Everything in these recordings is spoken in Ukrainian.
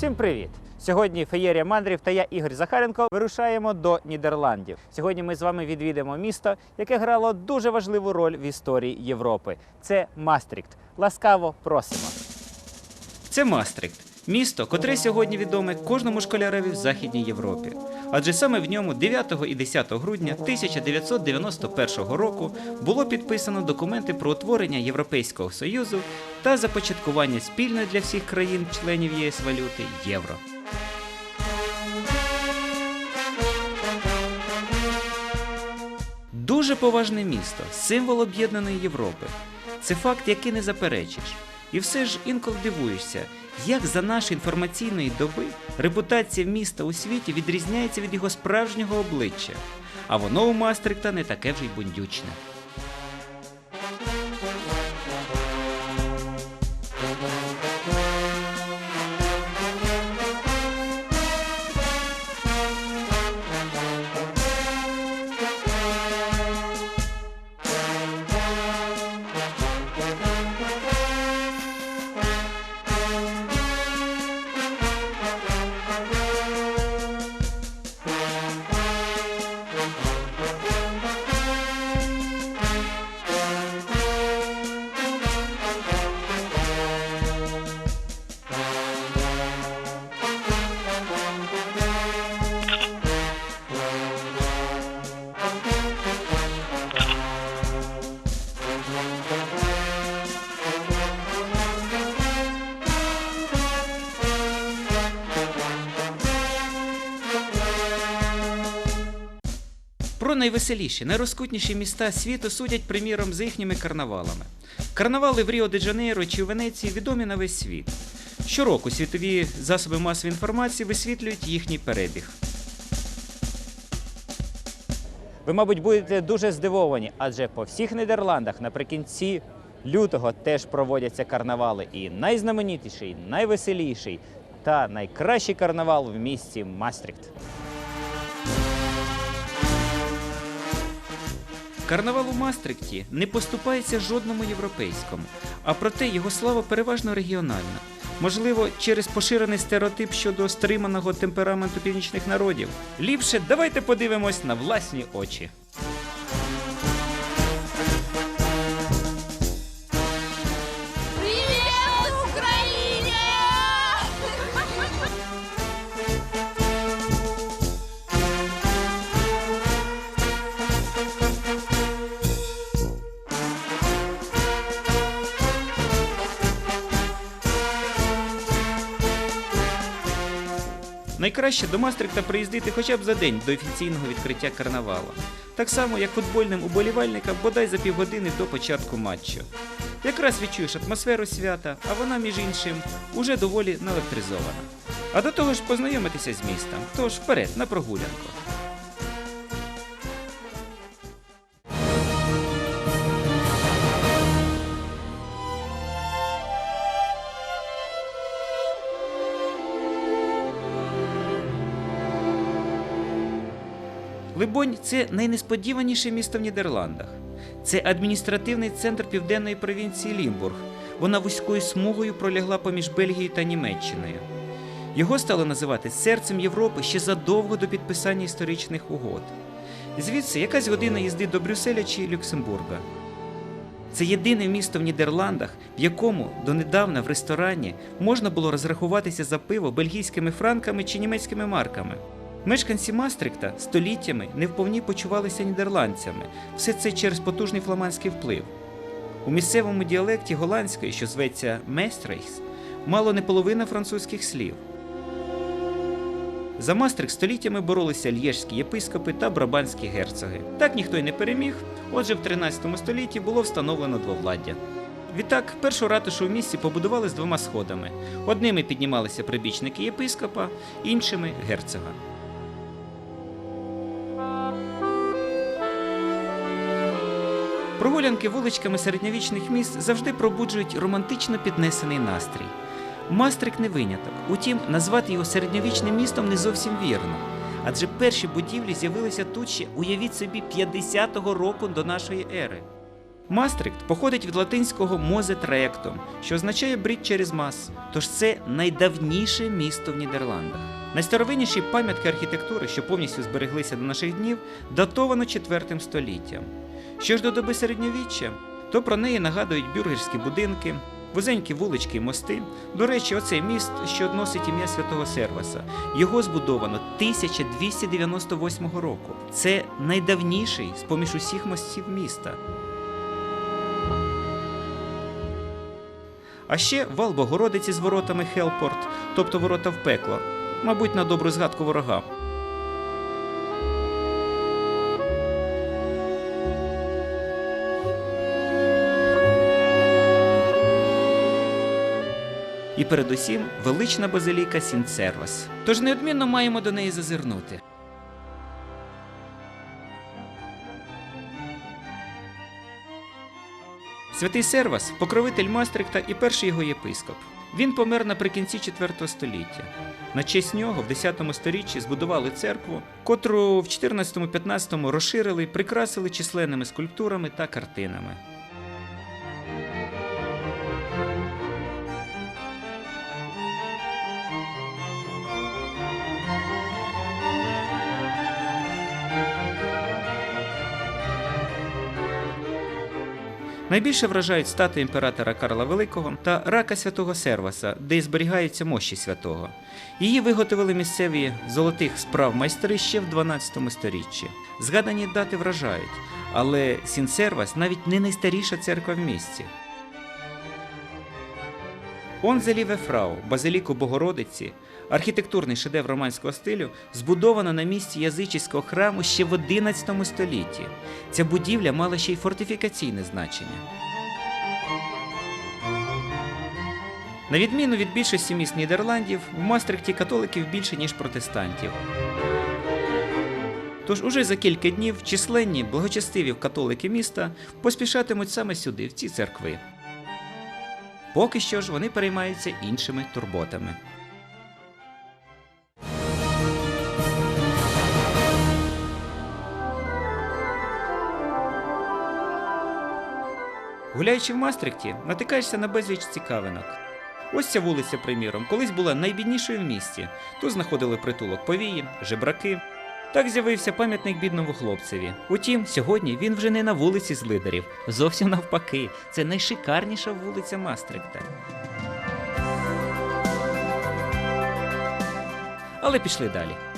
Всім привіт! Сьогодні феєрія мандрів та я, Ігор Захаренко, вирушаємо до Нідерландів. Сьогодні ми з вами відвідимо місто, яке грало дуже важливу роль в історії Європи. Це Мастрікт. Ласкаво просимо. Це Мастрикт. Місто, котре сьогодні відоме кожному школярові в Західній Європі. Адже саме в ньому 9 і 10 грудня 1991 року було підписано документи про утворення Європейського Союзу та започаткування спільної для всіх країн-членів ЄС валюти євро. Дуже поважне місто, символ об'єднаної Європи. Це факт, який не заперечиш. І все ж інколи дивуєшся, як за нашої інформаційної доби репутація міста у світі відрізняється від його справжнього обличчя. А воно у Мастрикта не таке вже й бундючне. Найвеселіші, найрозкутніші міста світу судять приміром за їхніми карнавалами. Карнавали в Ріо де Джанейро чи у Венеції відомі на весь світ. Щороку світові засоби масової інформації висвітлюють їхній перебіг. Ви, мабуть, будете дуже здивовані, адже по всіх Нідерландах наприкінці лютого теж проводяться карнавали. І найзнаменітіший, найвеселіший та найкращий карнавал в місті Мастрикт. Карнавал у Мастрикті не поступається жодному європейському, а проте його слава переважно регіональна. Можливо, через поширений стереотип щодо стриманого темпераменту північних народів. Ліпше давайте подивимось на власні очі. Найкраще до Мастрикта приїздити хоча б за день до офіційного відкриття карнавала. Так само, як футбольним уболівальникам бодай за півгодини до початку матчу. Якраз відчуєш атмосферу свята, а вона, між іншим, уже доволі наелектризована. А до того ж познайомитися з містом. Тож вперед на прогулянку. Либонь це найнесподіваніше місто в Нідерландах. Це адміністративний центр південної провінції Лімбург. Вона вузькою смугою пролягла поміж Бельгією та Німеччиною. Його стало називати серцем Європи ще задовго до підписання історичних угод. Звідси якась година їзди до Брюсселя чи Люксембурга. Це єдине місто в Нідерландах, в якому донедавна в ресторані можна було розрахуватися за пиво бельгійськими франками чи німецькими марками. Мешканці Мастрикта століттями не вповні почувалися нідерландцями, все це через потужний фламандський вплив. У місцевому діалекті голландської, що зветься Местрейс, мало не половина французьких слів. За Мастрик століттями боролися лєжські єпископи та брабанські герцоги. Так ніхто й не переміг, отже, в 13 столітті було встановлено двовладдя. Відтак, першу ратушу в місті побудували з двома сходами. Одними піднімалися прибічники єпископа, іншими герцога. Прогулянки вуличками середньовічних міст завжди пробуджують романтично піднесений настрій. Мастрик не виняток. Утім, назвати його середньовічним містом не зовсім вірно. Адже перші будівлі з'явилися тут ще, уявіть собі, 50-го року до нашої ери. Мастрикт походить від латинського мозе траєктом, що означає брід через мас, тож це найдавніше місто в Нідерландах. Найстаровинніші пам'ятки архітектури, що повністю збереглися до наших днів, датовано 4 століттям. Що ж до доби середньовіччя, то про неї нагадують бюргерські будинки, вузенькі вулички і мости. До речі, оцей міст, що носить ім'я святого Серваса, його збудовано 1298 року. Це найдавніший з поміж усіх мостів міста. А ще вал Богородиці з воротами Хелпорт, тобто ворота в пекло, мабуть, на добру згадку ворога. І передусім велична базиліка Сінцервас. Тож неодмінно маємо до неї зазирнути. Святий Сервас покровитель Мастрикта і перший його єпископ. Він помер наприкінці IV століття. На честь нього в 10 сторіччі збудували церкву, котру в 14-15 розширили і прикрасили численними скульптурами та картинами. Найбільше вражають статуї імператора Карла Великого та рака святого Серваса, де й зберігаються мощі святого. Її виготовили місцеві золотих справ майстри ще в 12 сторіччі. Згадані дати вражають, але Сінсервас навіть не найстаріша церква в місті. Онзеліве Фрау, базиліку Богородиці, архітектурний шедевр романського стилю, збудовано на місці язичського храму ще в 11 столітті. Ця будівля мала ще й фортифікаційне значення. На відміну від більшості міст Нідерландів, в Мастрихті католиків більше, ніж протестантів. Тож уже за кілька днів численні благочестиві католики міста поспішатимуть саме сюди, в ці церкви. Поки що ж вони переймаються іншими турботами. Гуляючи в Мастрихті, натикаєшся на безліч цікавинок. Ось ця вулиця, приміром, колись була найбіднішою в місті. Тут знаходили притулок повії, жебраки. Так з'явився пам'ятник бідному хлопцеві. Утім, сьогодні він вже не на вулиці злидарів. Зовсім навпаки, це найшикарніша вулиця Мастрихта. Але пішли далі.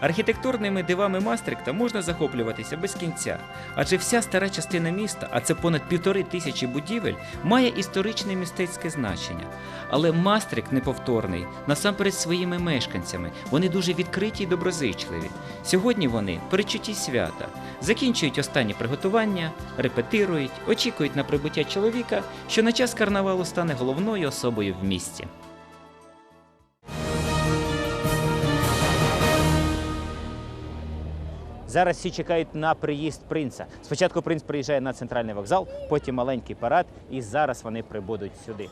Архітектурними дивами Мастрикта можна захоплюватися без кінця, адже вся стара частина міста, а це понад півтори тисячі будівель, має історичне містецьке значення. Але Мастрикт неповторний насамперед своїми мешканцями. Вони дуже відкриті й доброзичливі. Сьогодні вони перечутті свята, закінчують останні приготування, репетирують, очікують на прибуття чоловіка, що на час карнавалу стане головною особою в місті. Зараз всі чекають на приїзд принца. Спочатку принц приїжджає на центральний вокзал, потім маленький парад, і зараз вони прибудуть сюди.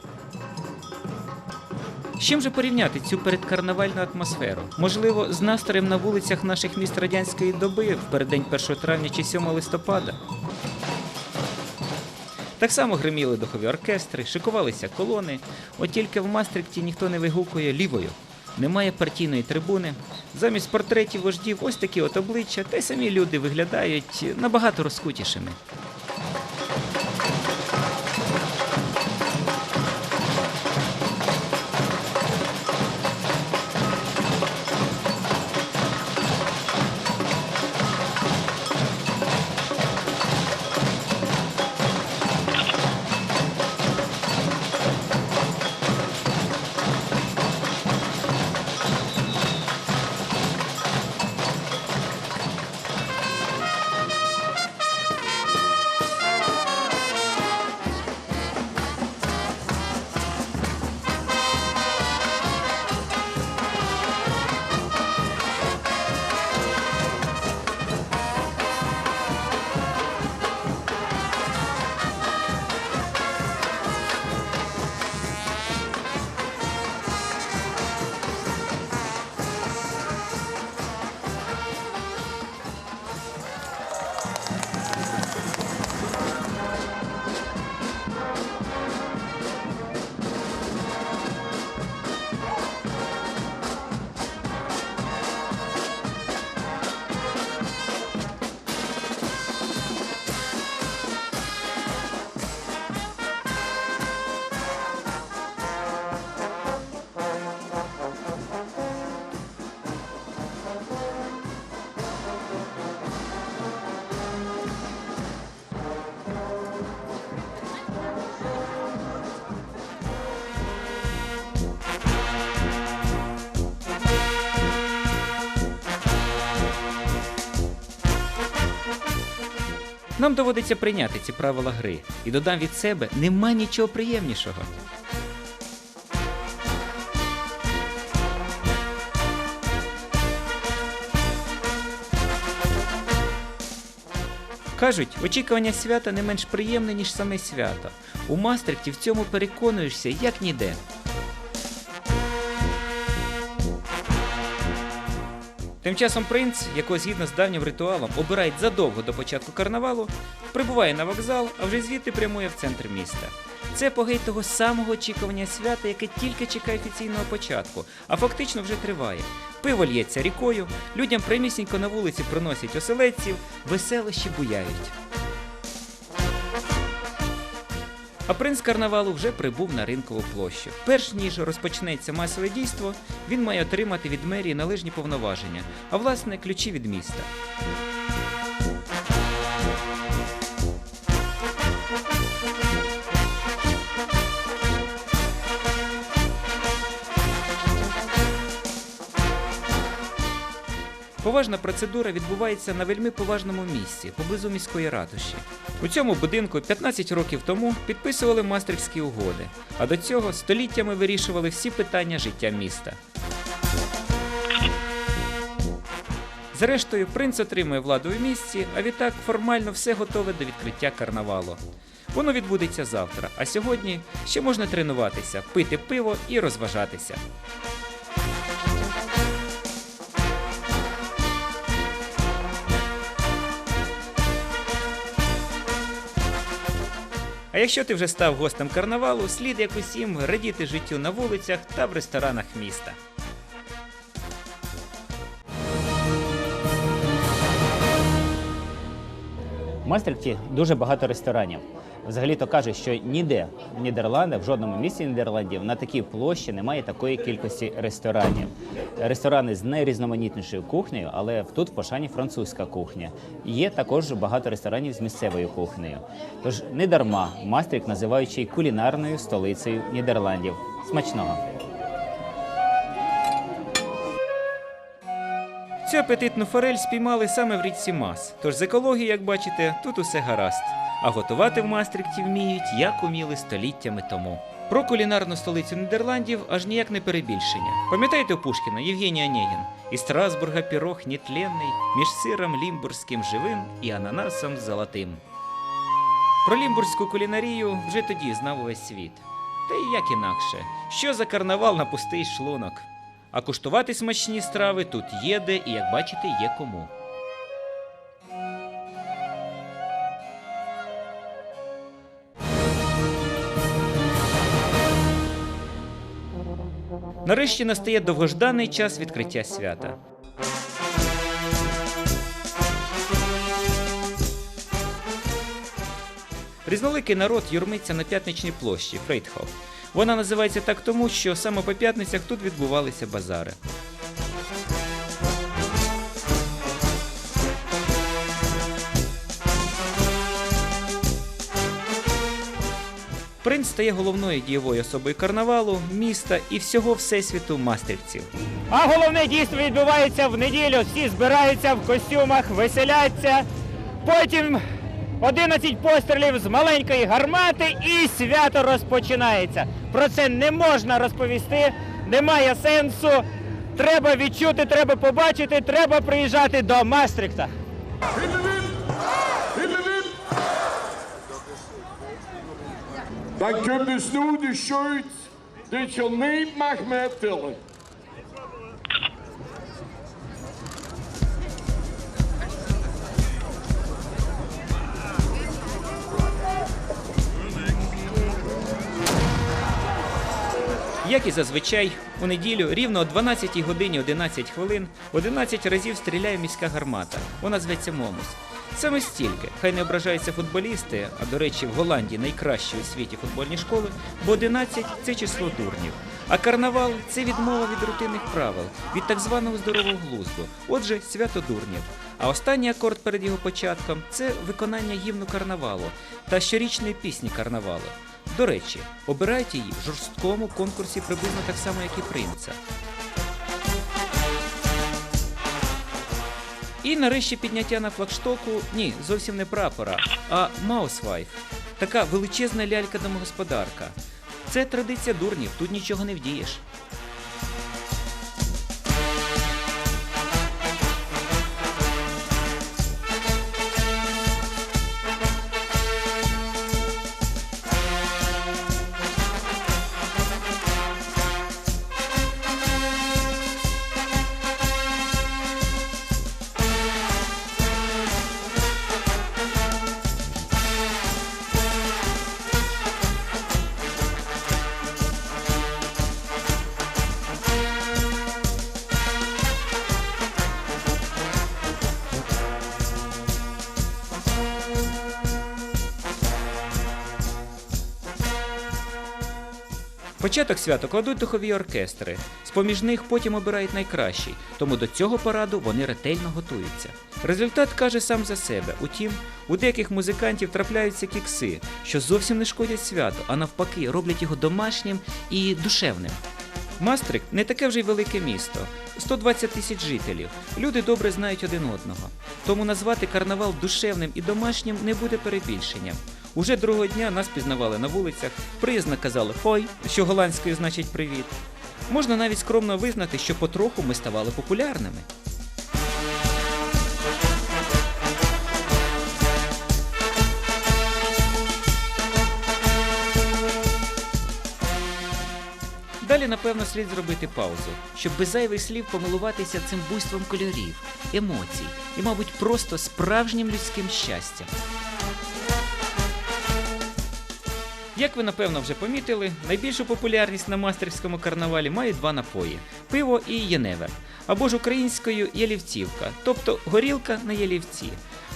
З чим же порівняти цю передкарнавальну атмосферу? Можливо, з настроєм на вулицях наших міст радянської доби в переддень 1 травня чи 7 листопада. Так само гриміли духові оркестри, шикувалися колони, от тільки в Мастрикті ніхто не вигукує лівою. Немає партійної трибуни. Замість портретів вождів ось такі от обличчя, та й самі люди виглядають набагато розкутішими. Нам доводиться прийняти ці правила гри, і додам від себе нема нічого приємнішого. Кажуть, очікування свята не менш приємне, ніж саме свято. У Мастрихті в цьому переконуєшся як ніде. Тим часом принц, якого згідно з давнім ритуалом обирають задовго до початку карнавалу, прибуває на вокзал, а вже звідти прямує в центр міста. Це погей того самого очікування свята, яке тільки чекає офіційного початку, а фактично вже триває. Пиво л'ється рікою, людям примісінько на вулиці приносять оселедців, веселощі буяють. А принц карнавалу вже прибув на ринкову площу. Перш ніж розпочнеться масове дійство, він має отримати від мерії належні повноваження, а власне ключі від міста. Поважна процедура відбувається на вельми поважному місці, поблизу міської ратуші. У цьому будинку 15 років тому підписували мастерські угоди, а до цього століттями вирішували всі питання життя міста. Зрештою, принц отримує владу в місті, а відтак формально все готове до відкриття карнавалу. Воно відбудеться завтра, а сьогодні ще можна тренуватися, пити пиво і розважатися. Якщо ти вже став гостем карнавалу, слід як усім радіти життю на вулицях та в ресторанах міста. В Мастрихті дуже багато ресторанів. Взагалі то кажуть, що ніде в Нідерландах, в жодному місті Нідерландів на такій площі немає такої кількості ресторанів. Ресторани з найрізноманітнішою кухнею, але тут в пошані французька кухня. Є також багато ресторанів з місцевою кухнею. Тож не дарма ще й кулінарною столицею Нідерландів. Смачного! Цю апетитну форель спіймали саме в річці Мас. Тож з екологією, як бачите, тут усе гаразд. А готувати в Мастрикті вміють, як уміли століттями тому. Про кулінарну столицю Нідерландів аж ніяк не перебільшення. Пам'ятаєте Пушкіна Євгеній Онегін? Із Страсбурга пірог нетленний, між сиром лімбурзьким живим і ананасом золотим. Про лімбурзьку кулінарію вже тоді знав увесь світ. Та й як інакше, що за карнавал на пустий шлунок. А куштувати смачні страви тут є де і, як бачите, є кому. Нарешті настає довгожданий час відкриття свята. Різноликий народ юрмиться на п'ятничній площі Фрейтхоф. Вона називається так тому, що саме по п'ятницях тут відбувалися базари. Стає головною дієвою особою карнавалу, міста і всього всесвіту мастрівців. А головне дійство відбувається в неділю. Всі збираються в костюмах, веселяться. Потім 11 пострілів з маленької гармати і свято розпочинається. Про це не можна розповісти, немає сенсу. Треба відчути, треба побачити, треба приїжджати до Мастрихта. Dan kun je dus nu de shirt dat je niet mag mij tillen. Як і зазвичай, у неділю рівно о 12 годині 11 хвилин 11 разів стріляє міська гармата. Вона зветься Момус. Саме стільки. Хай не ображаються футболісти, а до речі, в Голландії найкращі у світі футбольні школи, бо 11 – це число дурнів. А карнавал це відмова від рутинних правил, від так званого здорового глузду. Отже, свято дурнів. А останній акорд перед його початком це виконання гімну карнавалу та щорічної пісні карнавалу. До речі, обирають її в жорсткому конкурсі приблизно так само, як і принца. І нарешті підняття на флагштоку ні, зовсім не прапора, а Маусвайф. Така величезна лялька домогосподарка. Це традиція дурнів, тут нічого не вдієш. Початок свято кладуть духові оркестри. З-поміж них потім обирають найкращий, тому до цього параду вони ретельно готуються. Результат каже сам за себе. Утім, у деяких музикантів трапляються кікси, що зовсім не шкодять свято, а навпаки, роблять його домашнім і душевним. Мастрик не таке вже й велике місто 120 тисяч жителів. Люди добре знають один одного. Тому назвати карнавал душевним і домашнім не буде перебільшенням. Уже другого дня нас пізнавали на вулицях, приязно казали хой, що голландською значить привіт. Можна навіть скромно визнати, що потроху ми ставали популярними. Далі, напевно, слід зробити паузу, щоб без зайвих слів помилуватися цим буйством кольорів, емоцій і, мабуть, просто справжнім людським щастям. Як ви напевно вже помітили, найбільшу популярність на мастерському карнавалі мають два напої пиво і єневер, або ж українською ялівцівка, тобто горілка на ялівці.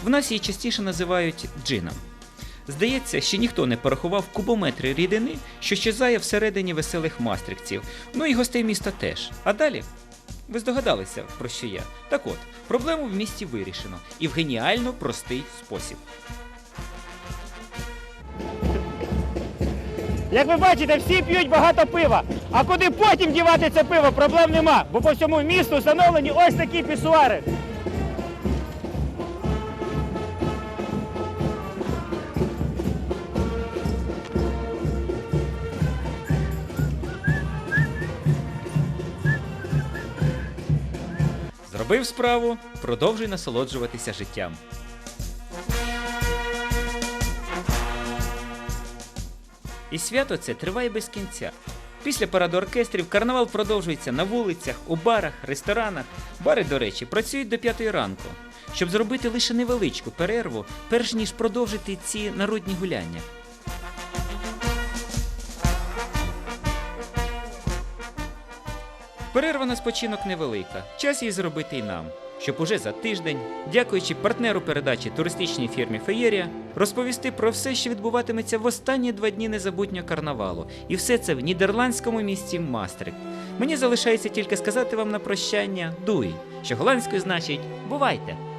В нас її частіше називають джином. Здається, ще ніхто не порахував кубометри рідини, що щезає всередині веселих мастрикців, ну і гостей міста теж. А далі? Ви здогадалися, про що я? Так от, проблему в місті вирішено і в геніально простий спосіб. Як ви бачите, всі п'ють багато пива. А куди потім дівати це пиво, проблем нема, бо по всьому місту встановлені ось такі пісуари. Зробив справу, продовжуй насолоджуватися життям. І свято це триває без кінця. Після параду оркестрів карнавал продовжується на вулицях, у барах, ресторанах. Бари, до речі, працюють до п'ятої ранку, щоб зробити лише невеличку перерву, перш ніж продовжити ці народні гуляння. Перерва на спочинок невелика. Час її зробити і нам, щоб уже за тиждень, дякуючи партнеру передачі туристичній фірмі Феєрія, розповісти про все, що відбуватиметься в останні два дні незабутнього карнавалу. І все це в нідерландському місті Мастрик. Мені залишається тільки сказати вам на прощання дуй, що голландською значить бувайте!